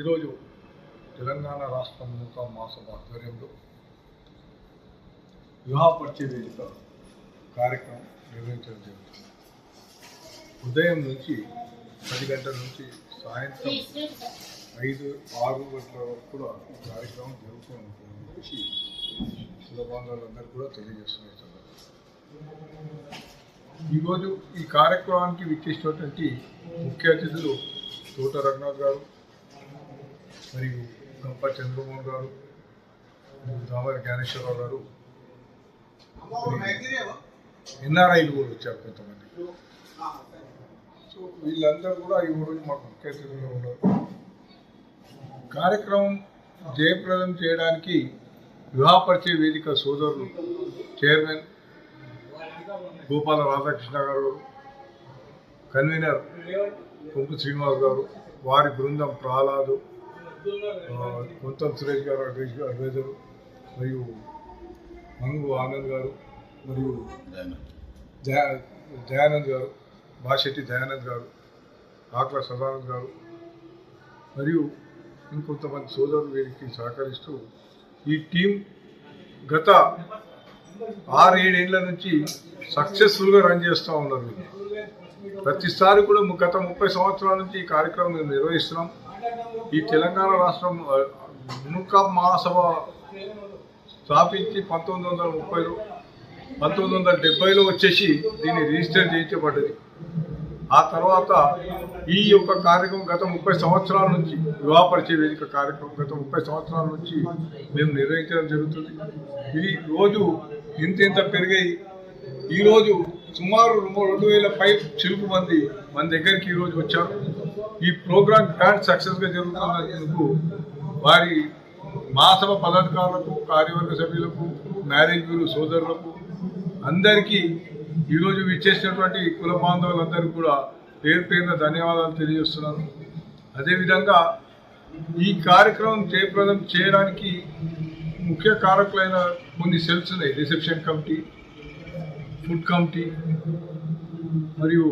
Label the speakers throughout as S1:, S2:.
S1: ఈరోజు తెలంగాణ రాష్ట్ర మునుక మాస ఆధ్వర్యంలో వివాహ పరిచయ వేదిక కార్యక్రమం నిర్వహించడం జరుగుతుంది ఉదయం నుంచి పది గంటల నుంచి సాయంత్రం ఐదు ఆరు గంటల వరకు కూడా ఈ కార్యక్రమం జరుగుతూ ఉంటుందని చెప్పేసి శుభబాంధవులందరూ కూడా తెలియజేస్తున్నారు. ఈరోజు ఈ కార్యక్రమానికి విచ్చేసినటువంటి ముఖ్య అతిథులు తోట రఘునాథ్ గారు మరియు గంప చంద్రమోహన్ గారు దామర జ్ఞానేశ్వరరావు గారు ఎన్ఆర్ఐలు కూడా వచ్చారు కొంతమంది. సో వీళ్ళందరూ కూడా ఈ రోజు మాకు ముఖ్య అతిథులుగా ఉన్నారు. కార్యక్రమం జయప్రదం చేయడానికి వివాహపరిచయ వేదిక సోదరులు చైర్మన్ గోపాల రాధాకృష్ణ గారు కన్వీనర్ కొంపు శ్రీనివాస్ గారు వారి బృందం ప్రహ్లాదు ఉత్తమ్ సురేష్ గారు అడ్వైజ్ అడ్వైజర్ మరియు మంగు ఆనంద్ గారు మరియు దయానంద్ గారు బాషెట్టి దయానంద్ గారు ఆకుల సదానంద్ గారు మరియు ఇంకొంతమంది సోదరులు వీరికి సహకరిస్తూ ఈ టీం గత ఆరు నుంచి సక్సెస్ఫుల్గా రన్ చేస్తూ ఉన్నారు. ప్రతిసారి కూడా గత ముప్పై సంవత్సరాల నుంచి ఈ కార్యక్రమం మేము నిర్వహిస్తున్నాం. ఈ తెలంగాణ రాష్ట్రం ఆ, మునుక మహాసభ స్థాపించి పంతొమ్మిది వందల ముప్పైలో పంతొమ్మిది వందల డెబ్బైలో వచ్చేసి దీన్ని రిజిస్టర్ చేయించబడ్డది. ఆ తర్వాత ఈ యొక్క కార్యక్రమం గత ముప్పై సంవత్సరాల నుంచి వివాహపరిచే వేదిక కార్యక్రమం గత ముప్పై సంవత్సరాల నుంచి మేము నిర్వహించడం జరుగుతుంది. ఇది రోజు ఇంత ఇంత పెరిగాయి ఈరోజు సుమారు రెండు రెండు వేల పై చిలుపు మంది మన దగ్గరికి ఈరోజు వచ్చారు. ఈ ప్రోగ్రామ్ గ్రాండ్ సక్సెస్గా జరుగుతున్నందుకు వారి మాసభ పదాధికారులకు కార్యవర్గ సభ్యులకు మ్యారేజ్ బ్యూరో సోదరులకు అందరికీ ఈరోజు విచ్చేసినటువంటి కుల బాంధవులందరికీ కూడా పేరు పేరున ధన్యవాదాలు తెలియజేస్తున్నాను. అదేవిధంగా ఈ కార్యక్రమం జయప్రదం చేయడానికి ముఖ్య కారకులైన కొన్ని సెల్స్ ఉన్నాయి. రిసెప్షన్ కమిటీ ఫుడ్ కమిటీ మరియు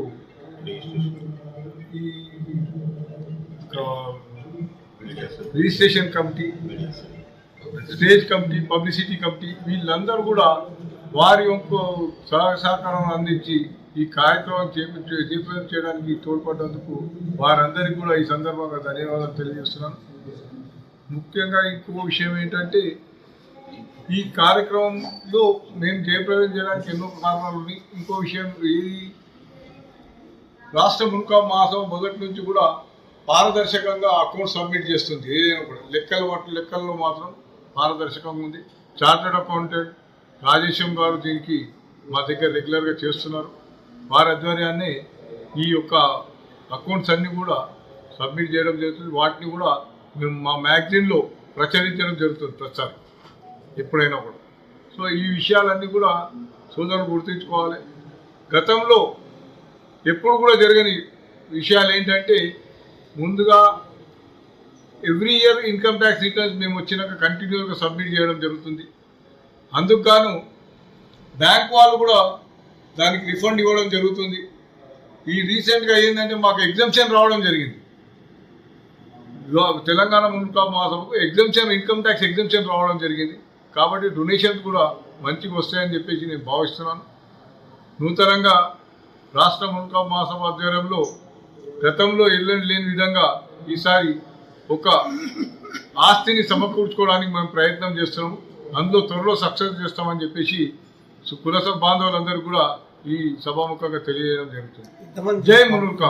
S1: registration committee stage committee publicity committee వీళ్ళందరూ కూడా వారి యొక్క సహాయ సహకారం అందించి ఈ కార్యక్రమం చేపట్టి జయప్రదం చేయడానికి తోడ్పడ్డందుకు వారందరికీ కూడా ఈ సందర్భంగా ధన్యవాదాలు తెలియజేస్తున్నాను. ముఖ్యంగా ఇంకో విషయం ఏంటంటే ఈ కార్యక్రమంలో మేము జయప్రదం చేయడానికి ఎన్నో కారణాలు ఉన్నాయి. ఇంకో విషయం ఏది రాష్ట్ర మున్కా మాసం మొదటి నుంచి కూడా పారదర్శకంగా అకౌంట్ సబ్మిట్ చేస్తుంది. ఏదైనా కూడా లెక్కల వాటి లెక్కల్లో మాత్రం పారదర్శకంగా ఉంది. చార్టెడ్ అకౌంటెంట్ రాజేశం గారు దీనికి మా దగ్గర రెగ్యులర్గా చేస్తున్నారు. వారి ఆధ్వర్యాన్ని ఈ యొక్క అకౌంట్స్ అన్నీ కూడా సబ్మిట్ చేయడం జరుగుతుంది. వాటిని కూడా మేము మా మ్యాగజైన్లో ప్రచురించడం జరుగుతుంది ప్రచారం. ఎప్పుడైనా కూడా. సో ఈ విషయాలన్నీ కూడా సోదరులు గుర్తుంచుకోవాలి. గతంలో ఎప్పుడు కూడా జరగని విషయాలు ఏంటంటే ముందుగా every year income tax returns మేము వచ్చినాక కంటిన్యూగా సబ్మిట్ చేయడం జరుగుతుంది. అందుకు గాను బ్యాంక్ వాళ్ళు కూడా దానికి రిఫండ్ ఇవ్వడం జరుగుతుంది. ఈ రీసెంట్గా ఏంటంటే మాకు ఎగ్జామ్షన్ రావడం జరిగింది. తెలంగాణ మున్కా మాసంకు ఎగ్జామ్షన్ ఇన్కమ్ ట్యాక్స్ ఎగ్జామ్షన్ రావడం జరిగింది. కాబట్టి డొనేషన్స్ కూడా మంచిగా వస్తాయని చెప్పేసి నేను భావిస్తున్నాను. నూతనంగా రాష్ట్ర మున్కా మహాసభ ఆధ్వర్యంలో గతంలో ఎల్లని లేని విధంగా ఈసారి ఒక ఆస్తిని సమకూర్చుకోవడానికి మేము ప్రయత్నం చేస్తున్నాము అందులో త్వరలో సక్సెస్ చేస్తామని చెప్పేసి కుల బాంధవులందరూ కూడా ఈ సభాముఖంగా తెలియజేయడం జరుగుతుంది. జై మునుల్కా.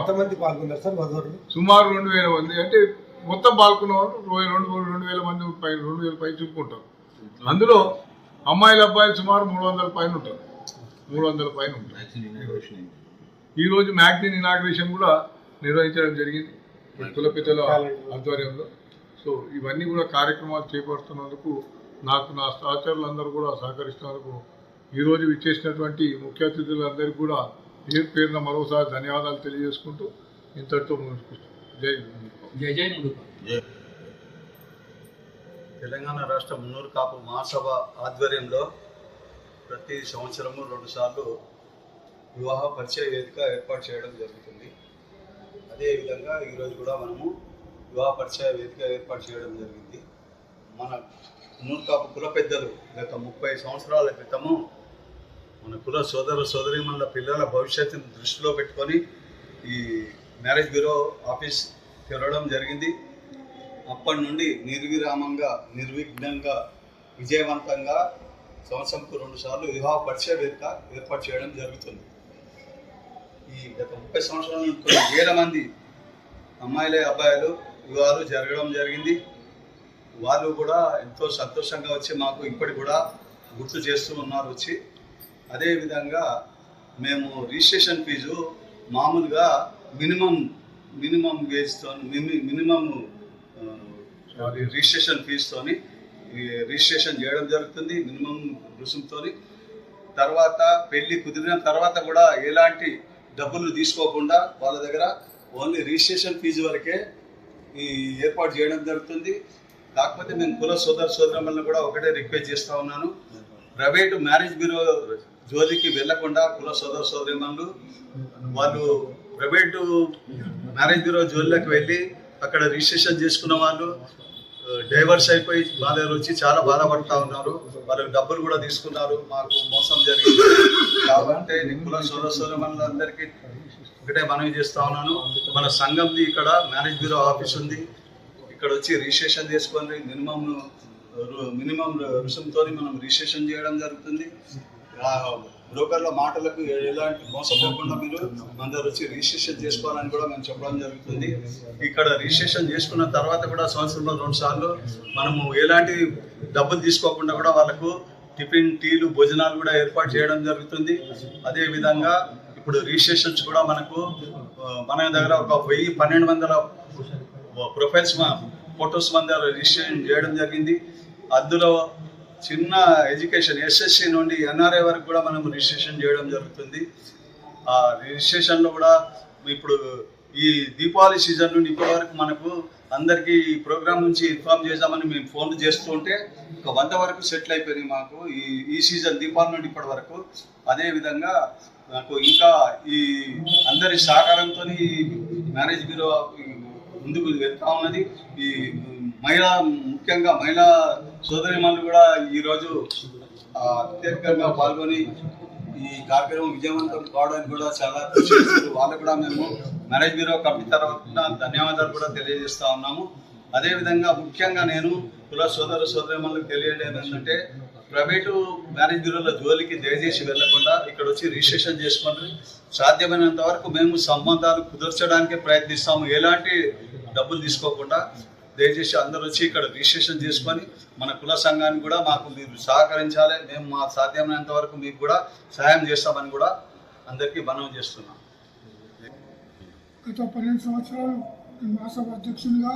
S1: సుమారు రెండు వేల మంది అంటే మొత్తం పాల్గొన్న వాళ్ళు రెండు రెండు రెండు వేల మంది పై రెండు వేల పై చూపుకుంటారు అందులో అమ్మాయిల అబ్బాయిలు సుమారు మూడు వందల పైన ఉంటారు. మూడు వందల పైన ఉంటారు. ఈ రోజు మ్యాగజైన్ ఇనాగ్రేషన్ కూడా నిర్వహించడం జరిగింది. కుల పెద్దల ఆధ్వర్యంలో. సో ఇవన్నీ కూడా కార్యక్రమాలు చేపడుతున్నందుకు నాకు నా సహచరులందరూ కూడా సహకరిస్తున్నందుకు ఈ రోజు విచ్చేసినటువంటి ముఖ్య అతిథులందరికీ కూడా పేరు పేరున మరోసారి ధన్యవాదాలు తెలియజేసుకుంటూ ఇంతటితో జై.
S2: జై జై.
S3: తెలంగాణ రాష్ట్ర మున్నూరు కాపు మహాసభ ఆధ్వర్యంలో ప్రతి సంవత్సరము రెండు సార్లు వివాహ పరిచయ వేదిక ఏర్పాటు చేయడం జరుగుతుంది. అదేవిధంగా ఈరోజు కూడా మనము వివాహ పరిచయ వేదిక ఏర్పాటు చేయడం జరిగింది. మన నూర్కాపు కుల పెద్దలు గత ముప్పై సంవత్సరాల క్రితము మన కుల సోదర సోదరిమణుల పిల్లల భవిష్యత్తును దృష్టిలో పెట్టుకొని ఈ మ్యారేజ్ బ్యూరో ఆఫీస్ తెరవడం జరిగింది. అప్పటి నుండి నిర్విరామంగా నిర్విఘ్నంగా విజయవంతంగా సంవత్సరంకు రెండు సార్లు వివాహ పరిచయ వేదిక ఏర్పాటు చేయడం జరుగుతుంది. ఈ గత ముప్పై సంవత్సరాల కొన్ని వేల మంది అమ్మాయిలే అబ్బాయిలు వివాహాలు జరగడం జరిగింది. వాళ్ళు కూడా ఎంతో సంతోషంగా వచ్చి మాకు ఇప్పటి కూడా గుర్తు చేస్తూ ఉన్నారు వచ్చి. అదేవిధంగా మేము రిజిస్ట్రేషన్ ఫీజు మామూలుగా మినిమం మినిమం వేజ్తో మిని మినిమం రిజిస్ట్రేషన్ ఫీజుతోని రిజిస్ట్రేషన్ చేయడం జరుగుతుంది మినిమం రుసుముతో తర్వాత పెళ్ళి కుదిరిన తర్వాత కూడా ఎలాంటి డబ్బులు తీసుకోకుండా వాళ్ళ దగ్గర ఓన్లీ రిజిస్ట్రేషన్ ఫీజు వరకే ఈ ఏర్పాటు చేయడం జరుగుతుంది. కాకపోతే నేను కుల సోదర సోదరులను కూడా ఒకటే రిక్వెస్ట్ చేస్తూ ఉన్నాను. ప్రైవేటు మ్యారేజ్ బ్యూరో జోలికి వెళ్ళకుండా కుల సోదర సోదరిమణులు వాళ్ళు ప్రైవేటు మ్యారేజ్ బ్యూరో జోలిలోకి వెళ్ళి అక్కడ రిజిస్ట్రేషన్ చేసుకున్న వాళ్ళు డైవర్స్ అయిపోయి వాళ్ళ వచ్చి చాలా బాధపడతా ఉన్నారు. వాళ్ళకి డబ్బులు కూడా తీసుకున్నారు. మాకు మోసం జరిగింది. కాబట్టి కుల సోదర సోదరులందరికీ ఒకటే మనవి చేస్తా ఉన్నాను. మన సంఘంది ఇక్కడ మేనేజ్ బ్యూరో ఆఫీస్ ఉంది. ఇక్కడ వచ్చి రిజిస్ట్రేషన్ చేసుకొని మినిమం మినిమం రుసుముతో మనం రిజిస్ట్రేషన్ చేయడం జరుగుతుంది. బ్రోకర్ల మాటలకు ఎలాంటి మోసపోకుండా మీరు అందరూ వచ్చి రిజిస్ట్రేషన్ చేసుకోవాలని కూడా మేము చెప్పడం జరుగుతుంది. ఇక్కడ రిజిస్ట్రేషన్ చేసుకున్న తర్వాత కూడా సంవత్సరంలో రెండు సార్లు మనము ఎలాంటి డబ్బులు తీసుకోకుండా కూడా వాళ్ళకు టిఫిన్ టీలు భోజనాలు కూడా ఏర్పాటు చేయడం జరుగుతుంది. అదేవిధంగా ఇప్పుడు రిజిస్ట్రేషన్స్ కూడా మనకు మన దగ్గర ఒక వెయ్యి పన్నెండు వందల ప్రొఫైల్స్ ఫొటోస్ మన దగ్గర రిజిస్ట్రేషన్ చేయడం జరిగింది. అందులో చిన్న ఎడ్యుకేషన్ ఎస్ఎస్సి నుండి ఎన్ఆర్ఐ వరకు కూడా మనం రిజిస్ట్రేషన్ చేయడం జరుగుతుంది. ఆ రిజిస్ట్రేషన్లో కూడా ఇప్పుడు ఈ దీపావళి సీజన్ నుండి ఇప్పటి వరకు మనకు అందరికీ ఈ ప్రోగ్రామ్ నుంచి ఇన్ఫార్మ్ చేద్దామని మేము ఫోన్లు చేస్తూ ఉంటే ఒక వంద వరకు సెటిల్ అయిపోయింది మాకు ఈ ఈ సీజన్ దీపావళి నుండి ఇప్పటి వరకు. అదేవిధంగా నాకు ఇంకా ఈ అందరి సహకారంతో మ్యారేజ్ బ్యూరో ముందుకు వెళ్తా ఉన్నది. ఈ మహిళా ముఖ్యంగా మహిళా సోదరిమణులు కూడా ఈరోజు అత్యధికంగా పాల్గొని ఈ కార్యక్రమం విజయవంతం కావడానికి కూడా చాలా కృషి చేస్తారు వాళ్ళకు కూడా మేము మ్యారేజ్ బ్యూరో కమిటీ తరఫున ధన్యవాదాలు కూడా తెలియజేస్తా ఉన్నాము. అదేవిధంగా ముఖ్యంగా నేను కుల సోదర సోదరిమణులకు తెలియడం ఏంటంటే ప్రైవేటు మ్యారేజ్ బ్యూరోల జోలికి దయచేసి వెళ్ళకుండా ఇక్కడ వచ్చి రిజిస్ట్రేషన్ చేసుకోండి. సాధ్యమైనంత వరకు మేము సంబంధాలు కుదర్చడానికి ప్రయత్నిస్తాము. ఎలాంటి డబ్బులు తీసుకోకుండా దయచేసి అందరూ వచ్చి ఇక్కడ రిజిస్ట్రేషన్ చేసుకొని మన కుల సంఘాన్ని కూడా మాకు మీరు సహకరించాలి. మేము మా సాధ్యమైనంత వరకు మీకు కూడా సహాయం చేస్తామని కూడా అందరికీ మనం చేస్తున్నాం.
S2: గత పన్నెండు సంవత్సరాలు నేను మహాసభ అధ్యక్షునిగా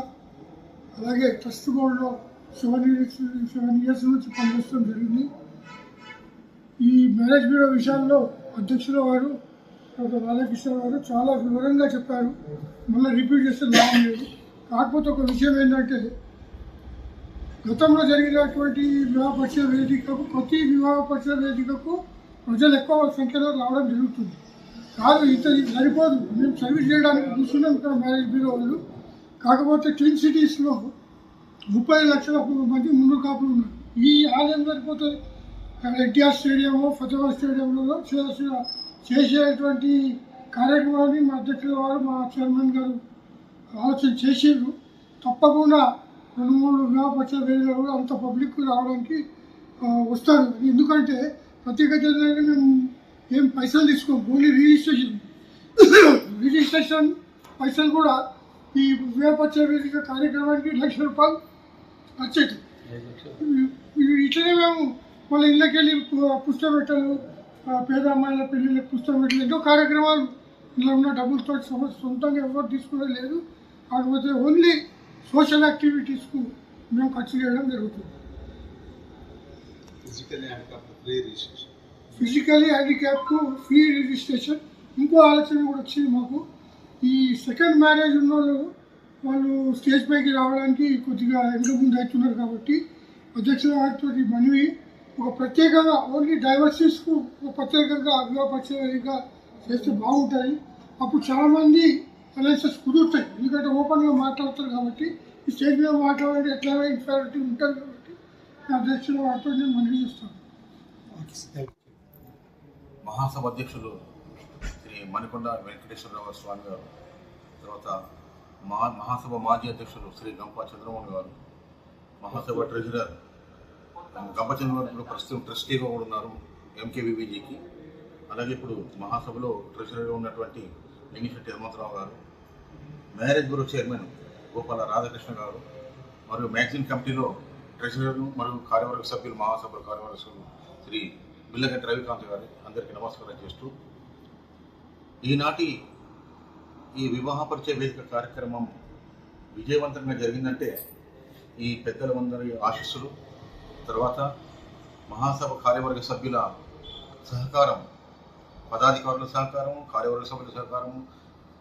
S2: అలాగే ట్రస్ట్ బోర్డులో సెవెన్ ఇయర్స్ సెవెన్ ఇయర్స్ నుంచి పనిచేయడం జరిగింది. ఈ మ్యారేజ్ బ్యూరో విషయాల్లో అధ్యక్షుల వారు డాక్టర్ రాధాకృష్ణ గారు చాలా వివరంగా చెప్పారు. మళ్ళీ రిపీట్ చేస్తే లాభం లేదు. కాకపోతే ఒక విషయం ఏంటంటే గతంలో జరిగినటువంటి వివాహ పరిచయ వేదికకు ప్రతి వివాహ పరిచయ వేదికకు ప్రజలు ఎక్కువ సంఖ్యలో రావడం జరుగుతుంది. కాదు ఇంత సరిపోదు. మేము సర్వీస్ చేయడానికి కూర్చున్నాం ఇక్కడ మ్యారేజ్ బ్యూరో వాళ్ళు. కాకపోతే ట్విన్ సిటీస్లో ముప్పై లక్షల మంది ముందు కాపులు ఉన్నారు. ఈ ఆలయం సరిపోతే ఎన్టీఆర్ స్టేడియము ఫతేబాద్ స్టేడియంలో చేసే చేసేటువంటి కార్యక్రమాన్ని మా అధ్యక్షుల వారు మా చైర్మన్ గారు ఆలోచన చేసిండ్రు. తప్పకుండా రెండు మూడు వివాహపక్ష వేదికలు కూడా అంత పబ్లిక్ రావడానికి వస్తారు. ఎందుకంటే ప్రత్యేక జనానికి మేము ఏం పైసలు తీసుకోం ఓన్లీ రిజిస్ట్రేషన్. రిజిస్ట్రేషన్ పైసలు కూడా ఈ వేపచ్చ వేదిక కార్యక్రమానికి లక్ష రూపాయలు వచ్చేది ఇట్లనే మేము వాళ్ళ ఇళ్ళకి వెళ్ళి పు- పుస్తమెట్టలు పేద అమ్మాయిల పెళ్ళిళ్ళకి పుస్తమెట్టలు ఎన్నో కార్యక్రమాలు ఇలా ఉన్న డబ్బులతో సొంతంగా ఎవరు తీసుకునేది లేదు. కాకపోతే ఓన్లీ సోషల్ యాక్టివిటీస్కు మేము ఖర్చు చేయడం జరుగుతుంది. ఫిజికలీ హ్యాండిక్యాప్కు ఫ్రీ రిజిస్ట్రేషన్ ఇంకో ఆలోచన కూడా వచ్చింది మాకు. ఈ సెకండ్ మ్యారేజ్ ఉన్న వాళ్ళు వాళ్ళు స్టేజ్ పైకి రావడానికి కొద్దిగా వెనుక ముందు అవుతున్నారు కాబట్టి అధ్యక్షుల వారితో మనవి. ఒక ప్రత్యేకంగా ఓన్లీ డైవర్సిస్కు ఒక ప్రత్యేకంగా వివాహపరిచయంగా చేస్తే బాగుంటుంది అప్పుడు చాలామంది అలయన్సెస్ కుదురుతాయి ఎందుకంటే ఓపెన్గా మాట్లాడతారు కాబట్టి ఈ స్టేజ్ మీద మాట్లాడే ఎట్లయినా ఇన్ఫారిటీ ఉంటుంది కాబట్టి నా దృష్టిలో వాటితో నేను మనవి చేస్తాను
S4: మహాసభ అధ్యక్షులు శ్రీ మణికొండ వెంకటేశ్వరరావు స్వామి గారు తర్వాత మహా మహాసభ మాజీ అధ్యక్షులు శ్రీ గంప చంద్రమోహన్ గారు మహాసభ ట్రెజరర్ గంప చంద్రమోహన్ ఇప్పుడు ప్రస్తుతం ట్రస్టీగా కూడా ఉన్నారు ఎంకేబీబీజీకి అలాగే ఇప్పుడు మహాసభలో ట్రెజరర్గా ఉన్నటువంటి లింగిశెట్టి హనుమంతరావు గారు marriage bureau chairman Gopala Radhakrishna గారు మరియు మ్యాగజైన్ కమిటీలో ట్రెజరర్ మరియు కార్యవర్గ సభ్యులు మహాసభ కార్యవర్గ సభ్యులు శ్రీ బిల్లగంటి రవికాంత్ గారి అందరికీ నమస్కారం చేస్తూ ఈనాటి ఈ వివాహ పరిచయ వేదిక కార్యక్రమం విజయవంతంగా జరిగిందంటే ఈ పెద్దలందరి ఆశీస్సులు తర్వాత మహాసభ కార్యవర్గ సభ్యుల సహకారం పదాధికారుల సహకారం కార్యవర్గ సభ్యుల సహకారం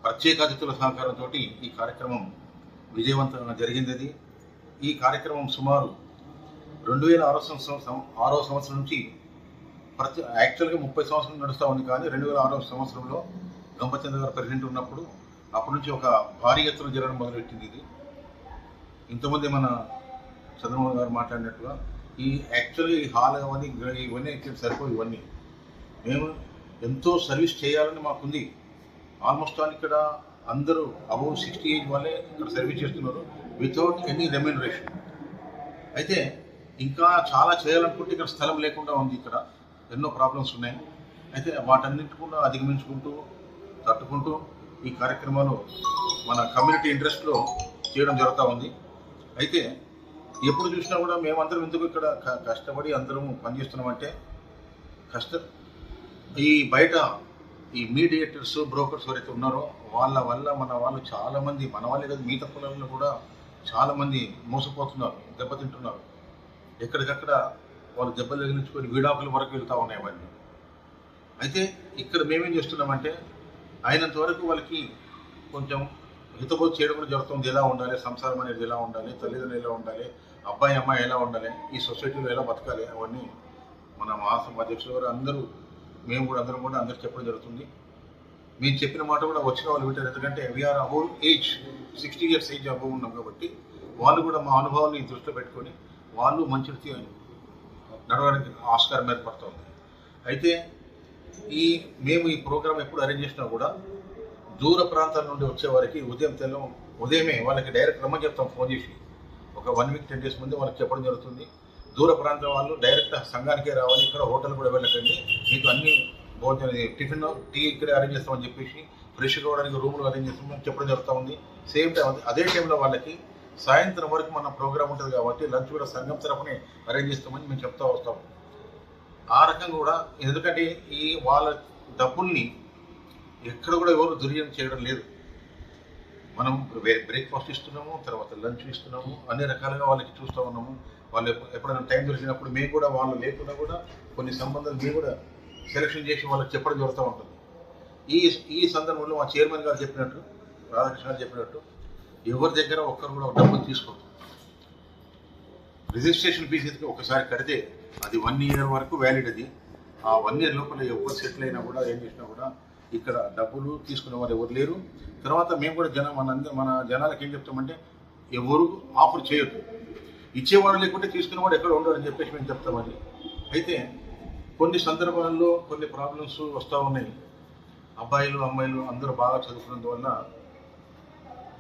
S4: ప్రత్యేక అతిథుల సహకారంతో ఈ కార్యక్రమం విజయవంతంగా జరిగింది ఈ కార్యక్రమం సుమారు రెండు వేల ఆరో సంవత్సరం ఆరో సంవత్సరం నుంచి ప్రతి యాక్చువల్గా ముప్పై సంవత్సరం నడుస్తూ ఉంది కానీ రెండు వేల ఆరో సంవత్సరంలో గంపచంద్ర గారు ప్రెసిడెంట్ ఉన్నప్పుడు అప్పటి నుంచి ఒక భారీ ఎత్తున జరగడం మొదలుపెట్టింది ఇది. ఇంతమంది మన చంద్రబాబు గారు మాట్లాడినట్టుగా ఈ యాక్చువల్గా ఈ హాల్ అవన్నీ ఇవన్నీ సరిపోయి ఇవన్నీ. మేము ఎంతో సర్వీస్ చేయాలని మాకుంది. ఆల్మోస్ట్ ఆల్ ఇక్కడ అందరూ అబౌవ్ సిక్స్టీ ఏజ్ వాళ్ళే ఇక్కడ సర్వీస్ చేస్తున్నారు వితౌట్ ఎనీ రెమ్యూనరేషన్. అయితే ఇంకా చాలా చేయాలనుకుంటే ఇక్కడ స్థలం లేకుండా ఉంది ఇక్కడ. ఎన్నో ప్రాబ్లమ్స్ ఉన్నాయి. అయితే వాటన్నిటి కూడా అధిగమించుకుంటూ తట్టుకుంటూ ఈ కార్యక్రమాలు మన కమ్యూనిటీ ఇంట్రెస్ట్లో చేయడం జరుగుతూ ఉంది. అయితే ఎప్పుడు చూసినా కూడా మేమందరం ఎందుకు ఇక్కడ క- కష్టపడి అందరం పనిచేస్తున్నామంటే కష్ట ఈ బయట ఈ మీడియేటర్స్ బ్రోకర్స్ ఎవరైతే ఉన్నారో వాళ్ళ వల్ల మన వాళ్ళు చాలామంది మన వాళ్ళే కదా మిగతా కులాల్లో కూడా చాలామంది మోసపోతున్నారు దెబ్బతింటున్నారు. ఎక్కడికక్కడ వాళ్ళు దెబ్బలు తగిలించుకొని వీడాకుల వరకు వెళ్తూ ఉన్నాయి అవన్నీ. అయితే ఇక్కడ మేమేం చేస్తున్నామంటే అయినంత వరకు వాళ్ళకి కొంచెం హితబోధ చేయడం కూడా జరుగుతుంది. ఎలా ఉండాలి సంసారం అనేది ఎలా ఉండాలి తల్లిదండ్రులు ఎలా ఉండాలి అబ్బాయి అమ్మాయి ఎలా ఉండాలి ఈ సొసైటీలో ఎలా బతకాలి అవన్నీ మన మహాసభ అధ్యక్షులు గారు అందరూ మేము కూడా అందరం కూడా అందరు చెప్పడం జరుగుతుంది. మేము చెప్పిన మాట కూడా వచ్చిన వాళ్ళు వింటారు. ఎందుకంటే we are above age sixty years age above ఉన్నాం కాబట్టి వాళ్ళు కూడా మా అనుభవాన్ని దృష్టిలో పెట్టుకొని వాళ్ళు మంచి రీతి నడవడానికి ఆస్కారం ఏర్పడుతుంది అయితే ఈ మేము ఈ ప్రోగ్రామ్ ఎప్పుడు అరేంజ్ చేసినా కూడా దూర ప్రాంతాల నుండి వచ్చే వారికి ఉదయం తెల్ల ఉదయమే వాళ్ళకి డైరెక్ట్ రమ్మని చెప్తాం ఫోన్ చేసి. ఒక వన్ వీక్ టెన్ డేస్ ముందే వాళ్ళకి చెప్పడం జరుగుతుంది. దూర ప్రాంతం వాళ్ళు డైరెక్ట్ సంఘానికే రావాలి ఇక్కడ హోటల్ కూడా వెళ్ళకండి. మీకు అన్ని భోజనం టిఫిన్ టీ ఇక్కడే అరేంజ్ చేస్తామని చెప్పేసి ఫ్రెష్ కావడానికి రూమ్లు అరేంజ్ చేస్తామని చెప్పడం జరుగుతూ ఉంది. సేమ్ టైం అదే టైంలో వాళ్ళకి సాయంత్రం వరకు మన ప్రోగ్రామ్ ఉంటుంది కాబట్టి లంచ్ కూడా సంఘం తరపునే అరేంజ్ చేస్తామని మేము చెప్తా వస్తాం. ఆ రకంగా కూడా ఎందుకంటే ఈ వాళ్ళ డబ్బుల్ని ఎక్కడ కూడా ఎవరు దుర్యం చేయడం లేదు. మనం బ్రేక్ఫాస్ట్ ఇస్తున్నాము తర్వాత లంచ్ ఇస్తున్నాము అన్ని రకాలుగా వాళ్ళకి చూస్తూ ఉన్నాము. వాళ్ళు ఎప్పుడైనా టైం దొరికినప్పుడు మేము కూడా వాళ్ళు లేకుండా కూడా కొన్ని సంబంధాలు మేము కూడా సెలక్షన్ చేసి వాళ్ళకి చెప్పడం జరుగుతూ ఉంటుంది. ఈ ఈ సందర్భంలో మా చైర్మన్ గారు చెప్పినట్టు రాధాకృష్ణ గారు చెప్పినట్టు ఎవరి దగ్గర ఒక్కరు కూడా డబ్బులు తీసుకోవద్దు రిజిస్ట్రేషన్ ఫీజు అయితే ఒకసారి కడితే అది వన్ ఇయర్ వరకు వ్యాలిడ్ అది. ఆ వన్ ఇయర్ లోపల ఎవరు సెటిల్ అయినా కూడా ఏం చేసినా కూడా ఇక్కడ డబ్బులు తీసుకునే వారు ఎవరు లేరు. తర్వాత మేము కూడా జనం మన మన జనాలకు ఏం చెప్తామంటే ఎవరు ఆఫర్ చేయొద్దు. ఇచ్చేవాడు లేకుంటే తీసుకునేవాడు ఎక్కడ ఉండడు అని చెప్పేసి మేము చెప్తామని అయితే కొన్ని సందర్భాల్లో కొన్ని ప్రాబ్లమ్స్ వస్తూ ఉన్నాయి. అబ్బాయిలు అమ్మాయిలు అందరూ బాగా చదువుకున్నందువల్ల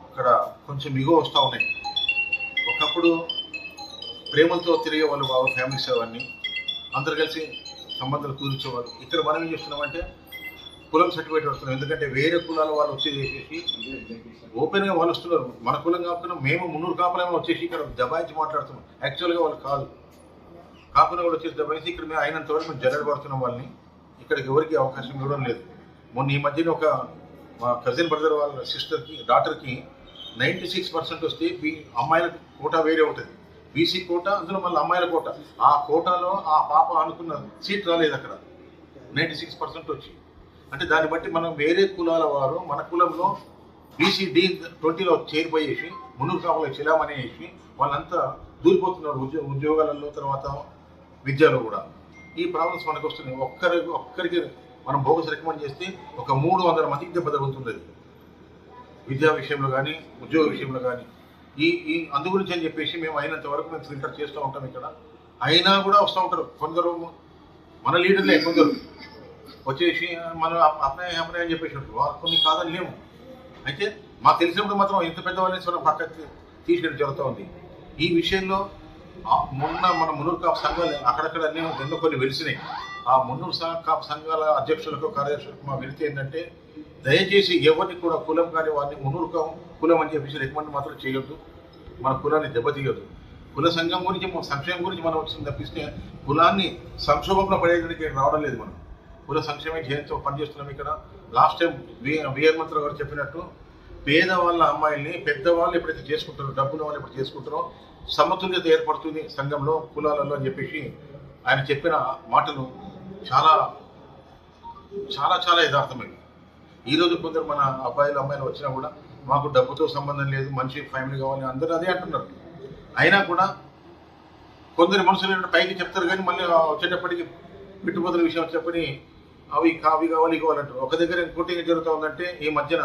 S4: అక్కడ కొంచెం ఇగో వస్తూ ఉన్నాయి. ఒకప్పుడు ప్రేమలతో తిరిగే వాళ్ళు బాగా ఫ్యామిలీస్ అవన్నీ అందరు కలిసి సంబంధాలు కుదిర్చేవారు ఇక్కడ మనం ఏం చేస్తున్నామంటే కులం సర్టిఫికేట్ వస్తున్నాం ఎందుకంటే వేరే కులాల వాళ్ళు వచ్చి చేసేసి ఓపెన్గా వాళ్ళు వస్తున్నారు. మన కులం కాకుండా మేము మున్నూరు కాపులేమో వచ్చేసి ఇక్కడ దబాయించి మాట్లాడుతున్నాం. యాక్చువల్గా వాళ్ళు కాదు. కాకుండా వాళ్ళు వచ్చేసి దబాయించి ఇక్కడ మేము అయినంత వరకు మేము జరగ పడుతున్నాం వాళ్ళని. ఇక్కడికి ఎవరికి అవకాశం ఇవ్వడం లేదు. మొన్న ఈ మధ్యన ఒక మా కజిన్ బ్రదర్ వాళ్ళ సిస్టర్కి డాటర్కి నైంటీ సిక్స్ పర్సెంట్ వస్తే బీ అమ్మాయిల కోటా వేరే ఉంటుంది. బీసీ కోట అందులో మళ్ళీ అమ్మాయిల కోట. ఆ కోటాలో ఆ పాప అనుకున్న సీట్ రాలేదు అక్కడ. నైంటీ సిక్స్ పర్సెంట్ వచ్చి. అంటే దాన్ని బట్టి మనం వేరే కులాల వారు మన కులంలో బీసీ డి ట్వంటీలో చేరిపోయేసి మునుగు కాపులో చిలామణి వేసి వాళ్ళంతా దూరిపోతున్నారు ఉద్యో ఉద్యోగాలలో తర్వాత విద్యలో కూడా. ఈ ప్రాబ్లమ్స్ మనకు వస్తున్నాయి. ఒక్కరికి ఒక్కరికి మనం బోగస్ రికమెండ్ చేస్తే ఒక మూడు వందల మందికి దెబ్బ తగులుతుంది. విద్యా విషయంలో కానీ ఉద్యోగ విషయంలో కానీ. ఈ ఈ అందు గురించి అని చెప్పేసి మేము అయినంత వరకు మేము ఫిల్టర్ చేస్తూ ఉంటాం ఇక్కడ. అయినా కూడా వస్తూ ఉంటారు. కొందరు మన లీడర్లే కొందరు. వచ్చేసి మనం అప్నాయ అప్నాయ అని చెప్పేసి ఉంటారు కొన్ని కాదని లేవు. అయితే మాకు తెలిసినప్పుడు మాత్రం ఇంత పెద్దవాళ్ళని మనం పక్క తీసుకెళ్ళి జరుగుతూ ఉంది. ఈ విషయంలో మొన్న మన మున్నూరు కాపు సంఘాలు అక్కడక్కడ అన్ని ఎన్నో కొన్ని వెలిసినాయి. ఆ మున్నూరు కాపు సంఘాల అధ్యక్షులకు కార్యదర్శులకు మా వెళితే ఏంటంటే దయచేసి ఎవరిని కూడా కులం కానీ వారిని మున్నూరు కులం అని చెప్పేసి రికమెండ్ మాత్రం చేయొద్దు. మన కులాన్ని దెబ్బతీయొద్దు. కుల సంఘం గురించి సంక్షేమం గురించి మనం వచ్చింది తప్పిస్తే కులాన్ని సంక్షోభంలో పడేదానికి రావడం లేదు మనం. కుల సంక్షేమ ధ్యేయంతో పనిచేస్తున్నాం ఇక్కడ. లాస్ట్ టైం విఆర్ మంత్రి గారు చెప్పినట్టు పేదవాళ్ళ అమ్మాయిల్ని పెద్దవాళ్ళు ఎప్పుడైతే చేసుకుంటారో డబ్బులు వాళ్ళు ఎప్పుడు చేసుకుంటారో సమతుల్యత ఏర్పడుతుంది సంఘంలో కులాలలో అని చెప్పేసి ఆయన చెప్పిన మాటలు చాలా చాలా చాలా యథార్థమైనవి. ఈరోజు కొందరు మన అబ్బాయిలు అమ్మాయిలు వచ్చినా కూడా మాకు డబ్బుతో సంబంధం లేదు మంచి ఫ్యామిలీ కావాలి అందరూ అదే అంటున్నారు. అయినా కూడా కొందరు మనుషులు పైకి చెప్తారు కానీ మళ్ళీ వచ్చేటప్పటికి పెట్టుబడుల విషయం చెప్పని అవి కావి కావాలి ఇవి కావాలంటారు ఒక దగ్గర ఇంకోటి ఏం జరుగుతూ ఉందంటే ఈ మధ్యన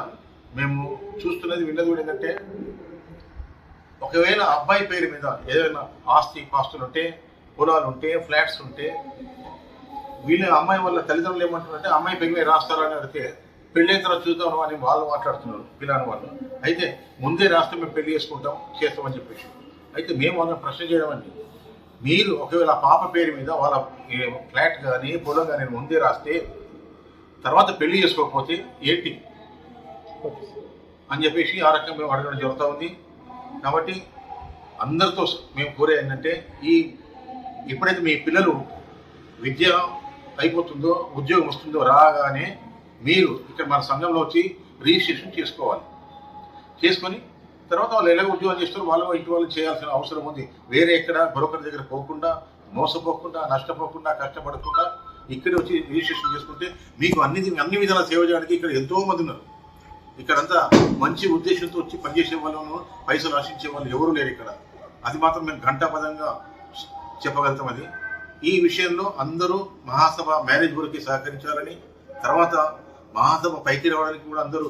S4: మేము చూస్తున్నది విన్నది కూడా ఏంటంటే ఒకవేళ అబ్బాయి పేరు మీద ఏదైనా ఆస్తి పాస్తులు ఉంటే పొలాలు ఉంటే ఫ్లాట్స్ ఉంటే వీళ్ళ అమ్మాయి వాళ్ళ తల్లిదండ్రులు ఏమంటున్నారంటే అమ్మాయి పెళ్ళి రాస్తారని అడిగితే పెళ్ళైన తర్వాత చూద్దాం అని వాళ్ళు మాట్లాడుతున్నారు పిల్లని వాళ్ళు. అయితే ముందే రాస్తే మేము పెళ్ళి చేసుకుంటాం చేస్తామని చెప్పేసి. అయితే మేము వాళ్ళని ప్రశ్న చేయడం అండి. మీరు ఒకవేళ పాప పేరు మీద వాళ్ళ ఫ్లాట్ కానీ పొలం కానీ ముందే రాస్తే తర్వాత పెళ్ళి చేసుకోకపోతే ఏంటి? అని చెప్పేసి ఆ రకంగా మేము అడగడం జరుగుతూ ఉంది. కాబట్టి అందరితో మేము కోరే ఏంటంటే ఈ ఎప్పుడైతే మీ పిల్లలు విద్య అయిపోతుందో ఉద్యోగం వస్తుందో రాగానే మీరు ఇక్కడ మన సంఘంలో వచ్చి రిజిస్ట్రేషన్ చేసుకోవాలి. చేసుకొని తర్వాత వాళ్ళు ఎలాగ ఉద్యోగం చేస్తారు వాళ్ళు ఇంటి వాళ్ళు చేయాల్సిన అవసరం ఉంది. వేరే ఎక్కడ బ్రోకర్ దగ్గర పోకుండా మోసపోకుండా నష్టపోకుండా కష్టపడకుండా ఇక్కడే వచ్చి రిజిస్ట్రేషన్ చేసుకుంటే మీకు అన్ని అన్ని విధాల సేవ చేయడానికి ఇక్కడ ఎంతో మంది ఉన్నారు. ఇక్కడంతా మంచి ఉద్దేశంతో వచ్చి పనిచేసే వాళ్ళు పైసలు ఆశించే వాళ్ళు ఎవరు లేరు ఇక్కడ. అది మాత్రం మేము ఘంటాపదంగా చెప్పగలుగుతాం అది. ఈ విషయంలో అందరూ మహాసభ మ్యారేజ్ బోర్డుకి సహకరించాలని తర్వాత మహాసభ పైకి రావడానికి కూడా అందరూ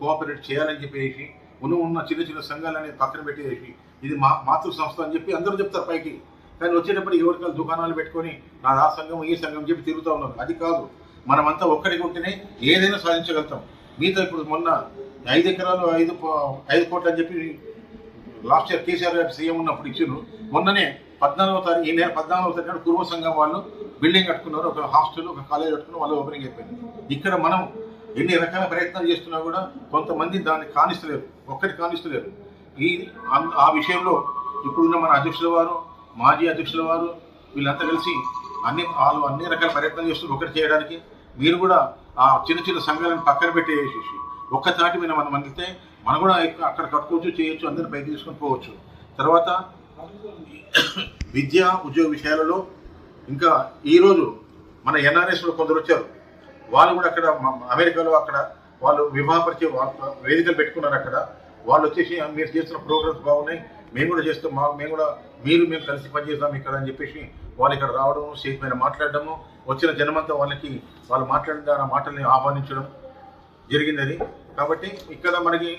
S4: కోఆపరేట్ చేయాలని చెప్పేసి ఉన్న ఉన్న చిన్న చిన్న సంఘాలని పక్కన పెట్టేసి ఇది మా మాతృ సంస్థ అని చెప్పి అందరూ చెప్తారు పైకి. కానీ వచ్చేటప్పుడు ఎవరికాలు దుకాణాలు పెట్టుకొని నా ఆ సంఘం ఈ సంఘం చెప్పి తిరుగుతూ ఉన్నారు. అది కాదు. మనమంతా ఒక్కడికి ఉంటేనే ఏదైనా సాధించగలుగుతాం. మీతో ఇప్పుడు మొన్న ఐదు ఎకరాలు ఐదు ఐదు కోట్లు అని చెప్పి లాస్ట్ ఇయర్ కేసీఆర్ గారు సీఎం ఉన్నప్పుడు ఇచ్చిండ్రు. మొన్ననే పద్నాలుగో తారీఖు ఈ నెల పద్నాలుగో తారీఖు కుర్మ సంఘం వాళ్ళు బిల్డింగ్ కట్టుకున్నారు. ఒక హాస్టల్ ఒక కాలేజ్ కట్టుకుని వాళ్ళు ఓపెనింగ్ అయిపోయింది. ఇక్కడ మనం ఎన్ని రకాల ప్రయత్నాలు చేస్తున్నా కూడా కొంతమంది దాన్ని కానిస్తలేరు. ఒక్కటి కానిస్తలేరు. ఈ ఆ విషయంలో ఇప్పుడున్న మన అధ్యక్షుల వారు మాజీ అధ్యక్షుల వారు వీళ్ళంతా కలిసి అన్ని వాళ్ళు అన్ని రకాల ప్రయత్నం చేస్తున్నారు. ఒకటి చేయడానికి మీరు కూడా ఆ చిన్న చిన్న సంఘాలను పక్కన పెట్టేసేసి ఒక్క మీద మనం అందితే మనం కూడా అక్కడ కట్టుకోవచ్చు చేయొచ్చు అందరిని పైకి తీసుకొని పోవచ్చు. తర్వాత విద్య ఉద్యోగ విషయాలలో ఇంకా ఈరోజు మన ఎన్ఆర్ఎస్లో కొందరు వచ్చారు. వాళ్ళు కూడా అక్కడ అమెరికాలో అక్కడ వాళ్ళు వివాహపరిచే వేదికలు పెట్టుకున్నారు అక్కడ. వాళ్ళు వచ్చేసి మీరు చేస్తున్న ప్రోగ్రామ్స్ బాగున్నాయి. మేము కూడా చేస్తాం. మా మేము కూడా మీరు మేము కలిసి పనిచేస్తాం ఇక్కడ అని చెప్పేసి వాళ్ళు ఇక్కడ రావడం సేఫ్ మీద మాట్లాడడము. వచ్చిన జనమంతా వాళ్ళకి వాళ్ళు మాట్లాడిన ఆ మాటల్ని ఆహ్వానించడం జరిగింది కాబట్టి ఇక్కడ మనకి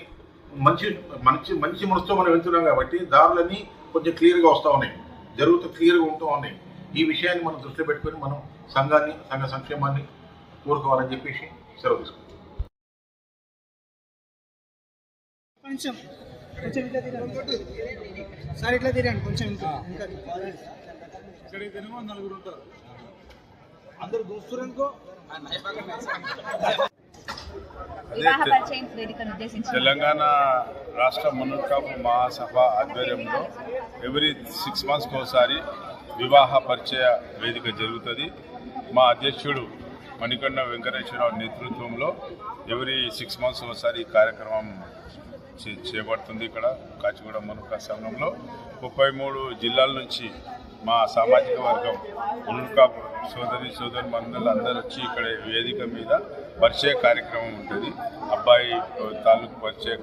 S4: మంచి మంచి మంచి మనసుతో మనం వెళ్తున్నాం కాబట్టి దారులన్నీ కొంచెం క్లియర్గా వస్తూ ఉన్నాయి. జరుగుతూ క్లియర్గా ఉంటూ ఉన్నాయి. ఈ విషయాన్ని మనం దృష్టిలో పెట్టుకొని మనం సంఘాన్ని సంఘ సంక్షేమాన్ని కోరుకోవాలని చెప్పేసి సెలవు తీసుకుంటాం
S5: కొంచెం కొంచెం ఇట్లా తిరండి. సార్ ఇట్లా తిరండి కొంచెం ఇంకా ఇంకా
S6: వివాహ పరిచయం వేదికను ఉద్దేశించి
S7: తెలంగాణ రాష్ట్ర మున్నూరు మహాసభ ఆధ్వర్యంలో ఎవ్రీ సిక్స్ మంత్స్కి ఒకసారి వివాహ పరిచయ వేదిక జరుగుతుంది. మా అధ్యక్షుడు మణికొండ వెంకటేశ్వరరావు నేతృత్వంలో ఎవరీ సిక్స్ మంత్స్ ఒకసారి ఈ కార్యక్రమం చే- చేపడుతుంది ఇక్కడ కాచిగూడ మనుక సంఘంలో. ముప్పై మూడు జిల్లాల నుంచి మా సామాజిక వర్గం మునుకాపు సోదరి సోదరి మందులు అందరూ వచ్చి ఇక్కడ వేదిక మీద పరిచయ కార్యక్రమం ఉంటుంది. అబ్బాయి తాలూకు పరిచయ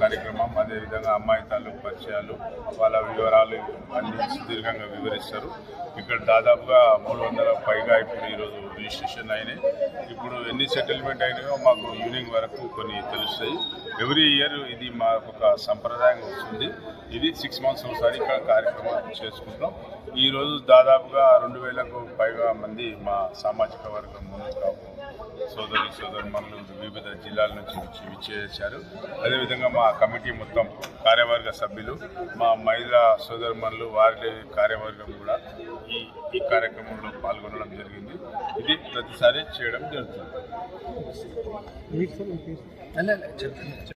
S7: కార్యక్రమం అదేవిధంగా అమ్మాయి తాలూకు పరిచయాలు వాళ్ళ వివరాలు అన్ని సుదీర్ఘంగా వివరిస్తారు. ఇక్కడ దాదాపుగా మూడు వందల పైగా ఇప్పుడు ఈరోజు రిజిస్ట్రేషన్ అయినాయి. ఇప్పుడు ఎన్ని సెటిల్మెంట్ అయినాయో మాకు ఈవినింగ్ వరకు కొన్ని తెలుస్తాయి. ఎవ్రీ ఇయర్ ఇది మా ఒక సంప్రదాయం వస్తుంది. ఇది సిక్స్ మంత్స్ ఒకసారి ఇక్కడ కార్యక్రమం చేసుకుంటాం ఈరోజు దాదాపుగా రెండు వేలకు పైగా మంది మా సామాజిక వర్గం ముందు సోదరి సోదరుమణులు వివిధ జిల్లాల నుంచి వచ్చి విచ్చేశారు. అదేవిధంగా మా కమిటీ మొత్తం కార్యవర్గ సభ్యులు మా మహిళా సోదరుమణులు వారి కార్యవర్గం కూడా ఈ ఈ కార్యక్రమంలో పాల్గొనడం జరిగింది. ఇది ప్రతిసారి చేయడం జరుగుతుంది.